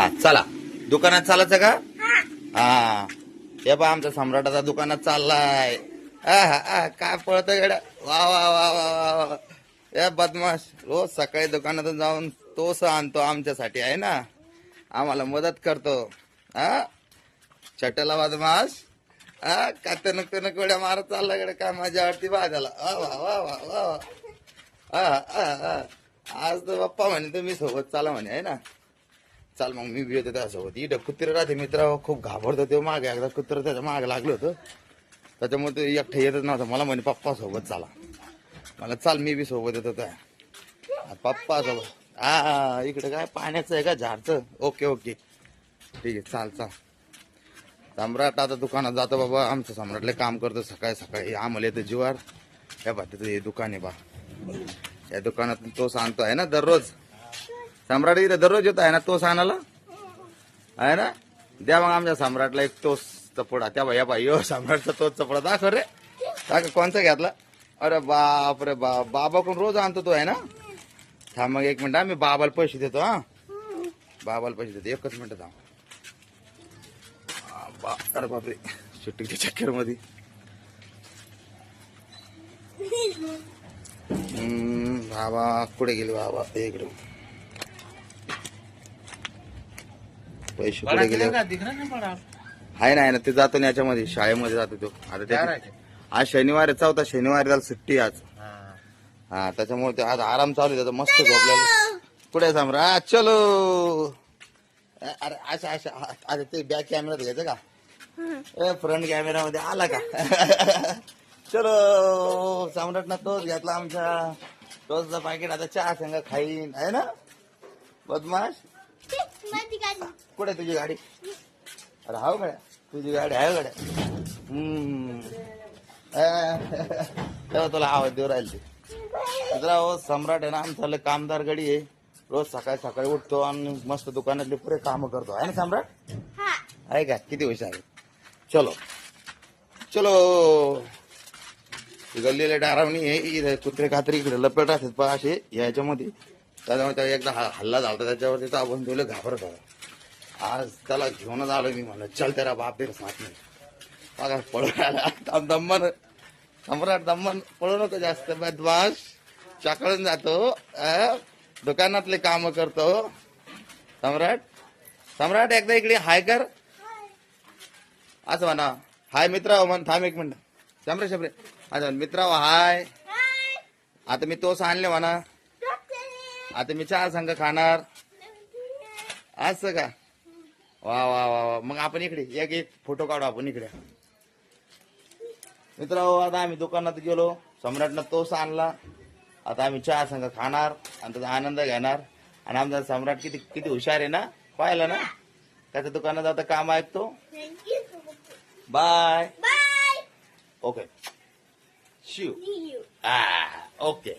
हा चला. दुकानात चालायचं का? हा. हे बा आमच्या सम्राटाचा दुकानात चाललाय. काय पळत गड्या? वा वा वा वा वा वा या बदमाश. रोज सकाळी दुकानातून जाऊन तोस आणतो आमच्यासाठी आहे ना? आम्हाला मदत करतो. हा? चटला बदमाश. हा? कातनक तनक उड्या मारत चालला गड्या? काय माझ्या वाटती बाजाला? वा वा वा वा वा वा. हा, आज तर बाप्पा म्हणे तुम्ही सोबत चाला म्हणे आहे ना? चाल मग मी बी येतो त्यासोबत इथं कुत्रे राहते मित्र खूप घाबरतो ते मागे. एकदा कुत्र त्याच्यामागे लागलं होतं. त्याच्यामुळे ते एकटं येतच नव्हतं. मला म्हणे पप्पा सोबत चाला. मला चाल मी बी सोबत येतो त्या. पप्पा सोबत हा इकडे काय पाण्याचं आहे का झाडचं? Okay okay. ठीक आहे चाल चाल. सम्राट आता दुकानात जातो बाबा. आमचं सम्राटले काम करतो. सकाळी सकाळी आम्हाला येतं जीवार. या बा तिथं हे दुकान आहे बा. या दुकानातून तो सांगतो आहे ना दररोज सम्राट इथे दररोज येतो आहे ना तोस आणाला आहे ना? द्या मग आमच्या सम्राटला एक तोच चपोडा. त्या भैया बाई यो सम्राटचा तोच चपोडा दाखव रे. दाखव कोणचा घेतला? अरे बाप रे बाप. बाबा कोण रोज आणतो तो आहे ना? थांब मग एक मिनिट आम्ही मी बाबाला पैसे देतो हा. बाबाला पैसे देतो. एकच मिनिट थांब. बा अरे बापरे. सुट्टीच्या चक्करमध्ये बाबा कुठे गेले बाबा? ते इकडे पैसे कुठे गेले? आहे ना आहे ना ते जातो ना याच्यामध्ये शाळेमध्ये जातो तो. आता त्याची आज शनिवार आहे, चौथा शनिवार त्याला सुट्टी आहे आज. हा. त्याच्यामुळे ते आज आराम चालू आहे त्याचा मस्त झोपलेला कुठे सम्राट चलो. अ- अरे अशा अशा अरे ते बॅक कॅमेरात घ्यायचं का? ए फ्रंट कॅमेरा मध्ये आला का? चलो. सम्राटनं तोच घेतला आमच्या तोचचा पाकिट आता चहा संग खाईन आहे ना? बदमाश? कुठे तुझी गाडी? अरे हाव गड्या. तुझी गाडी आहे गड्या. हम्म. तेव्हा तुला आवाज देऊ राहील. ते हो सम्राट आहे ना आमचा कामदार गडी आहे. रोज सकाळी सकाळी उठतो आणि मस्त दुकानातले पुरे काम करतो. आहे ना सम्राट? आहे का? किती हुशार आहे? चलो. चलो. गल्लीला डारावणी आहे. इथे कुत्रे कात्री इकडे लपेट राहतात पहा असे. याच्यामध्ये त्याच्यामुळे त्याला एकदा हा- हल्ला झाला त्याच्यावरती तर आपण तुला घाबरत होता आज त्याला घेऊनच आलो मी म्हणलं चल तेरा बाप तेरा साथ नाही बघा पळून आला. दम दम्मन सम्राट दम्मन पळू नको जास्त. बदमाश चाकळून जातो? दुकानातले काम करतो. सम्राट सम्राट एकदा इकडे हाय कर. असं म्हणा. हाय मित्र म्हण थांब एक मिनिट. शंभरे शंभरे अच्छा मित्र हाय. आता मी तोच आणले म्हणा. आता मी चहा संघ खाणार. असं का? वा वा वा वा. मग आपण इकडे एक एक फोटो काढू आपण इकडे. मित्र आता आम्ही दुकानात गेलो. सम्राटनं तोस आणला. आता आम्ही चहा संघ खाणार आणि त्याचा आनंद घेणार. आणि आमचा सम्राट किती किती हुशार आहे ना? पाहिलं ना? त्याच्या दुकानात आता काम ऐकतो बाय. Okay Shiv okay